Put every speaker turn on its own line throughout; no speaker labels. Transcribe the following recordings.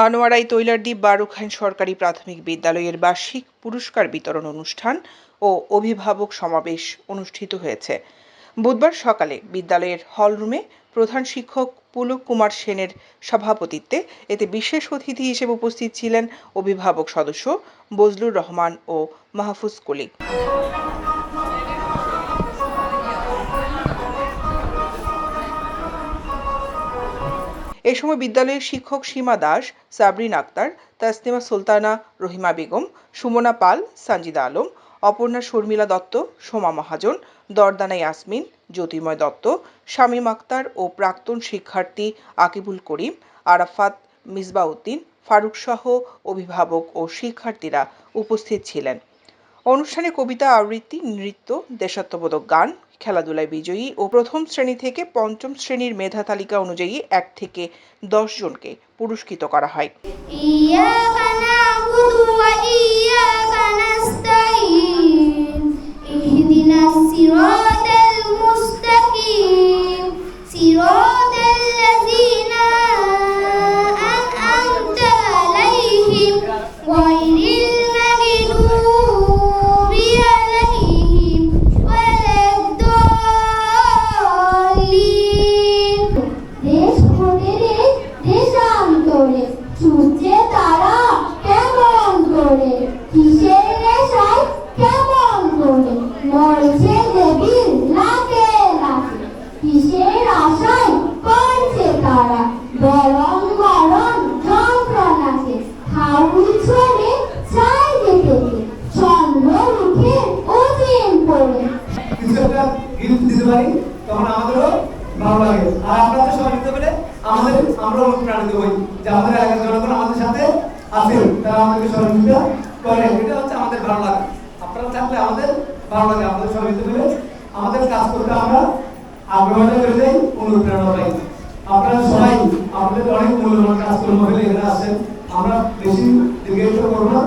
আনোয়ারাই তৈলারদ্বীপ বারুখান সরকারি প্রাথমিক বিদ্যালয়ের বার্ষিক পুরস্কার বিতরণ অনুষ্ঠান ও অভিভাবক সমাবেশ অনুষ্ঠিত হয়েছে। বুধবার সকালে বিদ্যালয়ের হলরুমে প্রধান শিক্ষক পুলক কুমার সেনের সভাপতিত্বে এতে বিশেষ অতিথি হিসেবে উপস্থিত ছিলেন অভিভাবক সদস্য বজলুর রহমান ও মাহফুজ কলি এ সময় বিদ্যালয়ের শিক্ষক সীমা দাস, সাবরিন আক্তার, তাসনিমা সুলতানা, রহিমা বেগম, সুমনা পাল, সানজিদা আলম, অপর্ণা শর্মিলা দত্ত, সোমা মহাজন, দর্দানা ইয়াসমিন জ্যোতির্ময় দত্ত, শামীম আক্তার ও প্রাক্তন শিক্ষার্থী আকিবুল করিম, আরাফাত মিসবাউদ্দিন, ফারুক সহ অভিভাবক ও শিক্ষার্থীরা উপস্থিত ছিলেন। অনুষ্ঠানে কবিতা আবৃত্তি, নৃত্য, দেশাত্মবোধক গান, খেলাধুলায় বিজয়ী ও প্রথম শ্রেণি থেকে পঞ্চম শ্রেণির মেধা তালিকা অনুযায়ী এক থেকে দশ জনকে পুরস্কৃত করা হয়।
আমাদের আমরা করে এটা হচ্ছে আমাদের ভালো লাগা আপনারা থাকলে আমাদের ভালো লাগে আমাদের সহযোগিতা পেলে আমাদের কাজ করতে আমরা আগ্রহ করে অনুপ্রেরণা পাই আপনারা সবাই আমাদের অনেক মূল্যবান কাজকর্ম হলে এখানে আসেন আমরা বেশি দীর্ঘায়িত করব। না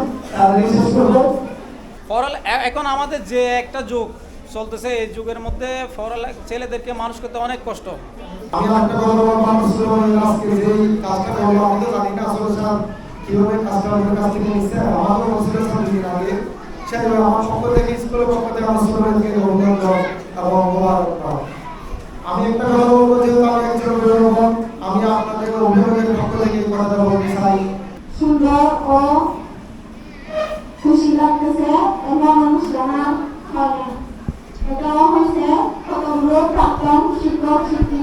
এখন আমাদের যে একটা যুগ চলতেছে এই যুগের মধ্যে ফরাল ছেলেদেরকে মানুষ করতে অনেক কষ্ট।
আমি একটা কথা বলব আজকে যে কাজটা করব আমাদের জানি না আসলে স্যার কীভাবে কাজটা আমাদের কাছ থেকে নিচ্ছে আমাদের বছরে স্যার দুদিন আগে আমার পক্ষ থেকে স্কুলের পক্ষ থেকে আমার স্টুডেন্টকে অভিনন্দন এবং আমি একটা কথা বলব যেহেতু আমি একজন অভিভাবক আমি আপনাদের অভিভাবকের পক্ষ থেকে এই কথাটা বলতে চাই
সুন্দর ও খুশি লাগতেছে এবং অনুষ্ঠান হবে এটা হচ্ছে কতগুলো প্রাক্তন শিক্ষক শিক্ষিকা
বিদ্যালয়ের চতুর্থ শ্রেণির ছাত্রী বত্রিজা